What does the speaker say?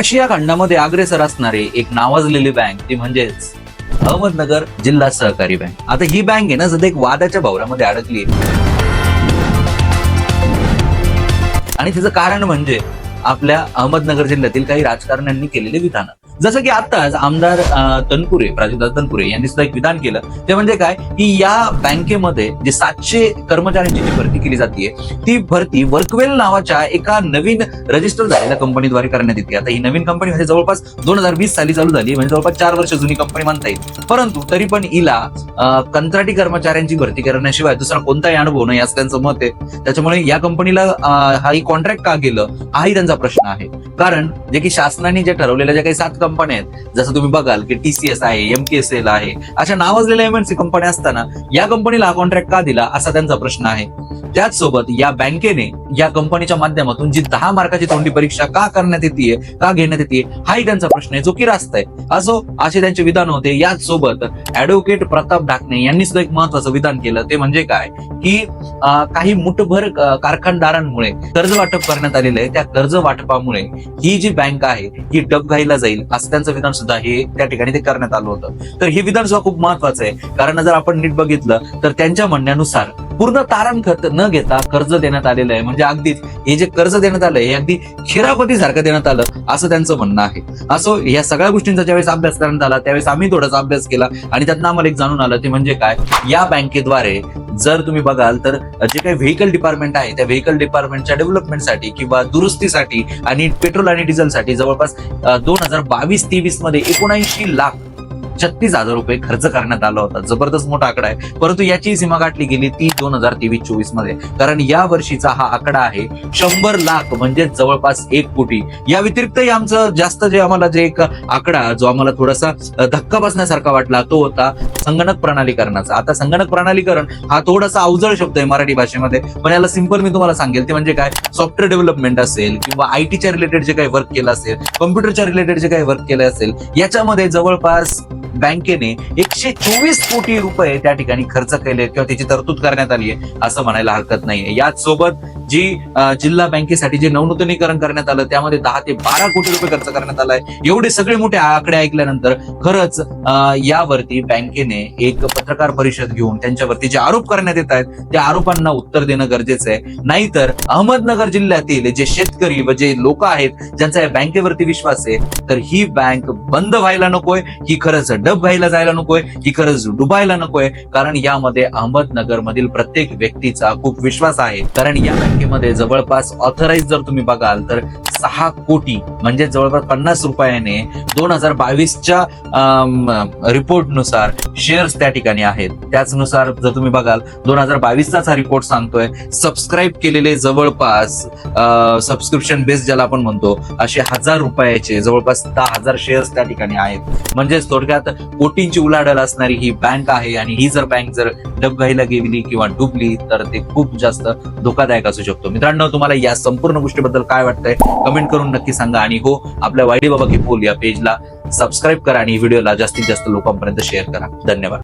आशिया खंडामध्ये अग्रेसर असणारी एक नावाजलेली बँक ती म्हणजेच अहमदनगर जिल्हा सहकारी बँक आता ही बँक आहे ना सध्या एक वादाच्या भवरामध्ये अडकली आणि त्याचं कारण म्हणजे आपल्या अहमदनगर जिल्ह्यातील काही राजकारण्यांनी केलेली विधान. जसं की आताच आमदार तनपुरे प्राजक्ता तनपुरे यांनी सुद्धा एक विधान केलं. ते म्हणजे काय? की या बँकेमध्ये जे सातशे कर्मचाऱ्यांची जी भरती केली जाते ती भरती वर्कवेल नावाच्या एका नवीन रजिस्टर झालेल्या कंपनीद्वारे करण्यात येते. आता ही नवीन कंपनी म्हणजे जवळपास दोन हजार वीस साली चालू झाली म्हणजे जवळपास चार वर्ष जुनी कंपनी मानता येईल. परंतु तरी पण हिला कंत्राटी कर्मचाऱ्यांची भरती करण्याशिवाय दुसरा कोणताही अनुभव नाही असं त्यांचं मत आहे. त्याच्यामुळे या कंपनीला हा ही कॉन्ट्रॅक्ट का गेलं हाही त्यांचा प्रश्न आहे. कारण जे की शासनाने जे ठरवलेल्या ज्या काही सात कंपन्या आहेत. जसं तुम्ही बघाल की टीसीएस आहे एमकेएसएल आहे अशा नावाजलेल्या एमएनसी कंपन्या असताना या कंपनीला हा कॉन्ट्रॅक्ट का दिला असा त्यांचा प्रश्न आहे. त्याचसोबत या बँकेने या कंपनीच्या माध्यमातून जी दहा मार्काची तोंडी परीक्षा का करण्यात येते का घेण्यात येते हाही त्यांचा प्रश्न आहे जो की रास्त आहे. असो असे त्यांचे विधान होते. याच सोबत ऍडव्होकेट प्रताप ढाकणे यांनी सुद्धा एक महत्वाचं विधान केलं. ते म्हणजे काय? की काही मुठभर कारखानदारांमुळे कर्ज वाटप करण्यात आलेलं आहे. त्या कर्ज वाटपामुळे ही जी बँक आहे ही डबघाईला जाईल असं त्यांचं विधान सुद्धा हे त्या ठिकाणी ते करण्यात आलं होतं. तर हे विधान सुद्धा खूप महत्वाचं आहे. कारण जर आपण नीट बघितलं तर त्यांच्या म्हणण्यानुसार पूर्ण तारण खर्च न घेता कर्ज देण्यात आलेलं आहे. म्हणजे अगदीच हे जे कर्ज देण्यात आलं हे अगदी खिरापती सारखं देण्यात आलं असं त्यांचं म्हणणं आहे. असो या सगळ्या गोष्टींचा ज्यावेळेस अभ्यास करण्यात आला त्यावेळेस आम्ही थोडासा अभ्यास केला आणि त्यातनं आम्हाला एक जाणून आलं ते म्हणजे काय? या बँकेद्वारे जर तुम्ही बघाल तर जे काही व्हेकल डिपार्टमेंट आहे त्या व्हेकल डिपार्टमेंटच्या डेव्हलपमेंटसाठी किंवा दुरुस्तीसाठी आणि पेट्रोल आणि डिझेलसाठी जवळपास दोन हजार बावीस तेवीसमध्ये एकोणऐंशी लाख छत्तीस हजार रुपये खर्च करण्यात आला होता. जबरदस्त मोठा आकडा आहे. परंतु याची सीमा गाठली गेली ती दोन हजार तेवीस चोवीसमध्ये. कारण या वर्षीचा हा आकडा आहे शंभर लाख म्हणजे जवळपास एक कोटी. या व्यतिरिक्तही आमचं जास्त जे आम्हाला जे एक आकडा जो आम्हाला थोडासा धक्का बसण्यासारखा वाटला तो होता संगणक प्रणालीकरणाचा. आता संगणक प्रणालीकरण हा थोडासा अवजड शब्द आहे मराठी भाषेमध्ये. पण याला सिंपल मी तुम्हाला सांगेल ते म्हणजे काय? सॉफ्टवेअर डेव्हलपमेंट असेल किंवा आयटीच्या रिलेटेड जे काही वर्क केलं असेल कम्प्युटरच्या रिलेटेड जे काही वर्क केलं असेल याच्यामध्ये जवळपास बँकेने एकशे चोवीस कोटी रुपये त्या ठिकाणी खर्च केले किंवा त्याची तरतूद करण्यात आली आहे असं म्हणायला हरकत नाहीये. याच सोबत जी जिल्हा बँकेसाठी जे नवनूतनीकरण करण्यात आलं त्यामध्ये दहा ते बारा कोटी रुपये खर्च करण्यात आलाय. एवढे सगळे मोठे आकडे ऐकल्यानंतर खरंच यावरती बँकेने एक पत्रकार परिषद घेऊन त्यांच्यावरती जे आरोप करण्यात येत आहेत त्या आरोपांना उत्तर देणं गरजेचं आहे. नाहीतर अहमदनगर जिल्ह्यातील जे शेतकरी व जे लोक आहेत ज्यांचा या बँकेवरती विश्वास आहे तर ही बँक बंद व्हायला नकोय ही खरंच डब व्हायला जायला नकोय ही खरंच डुबायला नकोय कारण यामध्ये अहमदनगर मधील प्रत्येक व्यक्तीचा खूप विश्वास आहे. कारण या मराठीमध्ये जवळपास ऑथराईज जर तुम्ही बघाल तर सहा कोटी म्हणजे जवळपास पन्नास रुपयाने दोन हजार बावीसच्या रिपोर्टनुसार शेअर्स त्या ठिकाणी आहेत. त्याचनुसार जर तुम्ही बघाल दोन हजार बावीसचाच हा रिपोर्ट सांगतोय. सबस्क्राईब केलेले जवळपास सबस्क्रिप्शन बेस ज्याला आपण म्हणतो असे हजार रुपयाचे जवळपास दहा हजार शेअर्स त्या ठिकाणी आहेत. म्हणजेच थोडक्यात कोटींची उलाढाल असणारी ही बँक आहे आणि ही जर बँक जर डबघाईला गेली किंवा डुबली तर ते खूप जास्त धोकादायक असू शकतो. मित्रांनो तुम्हाला या संपूर्ण गोष्टीबद्दल काय वाटतंय कमेंट करून नक्की सांगा. आणि हो आपल्या वाईडी बाबा की पोल या पेजला सबस्क्राईब करा आणि व्हिडिओला जास्तीत जास्त लोकांपर्यंत शेअर करा. धन्यवाद.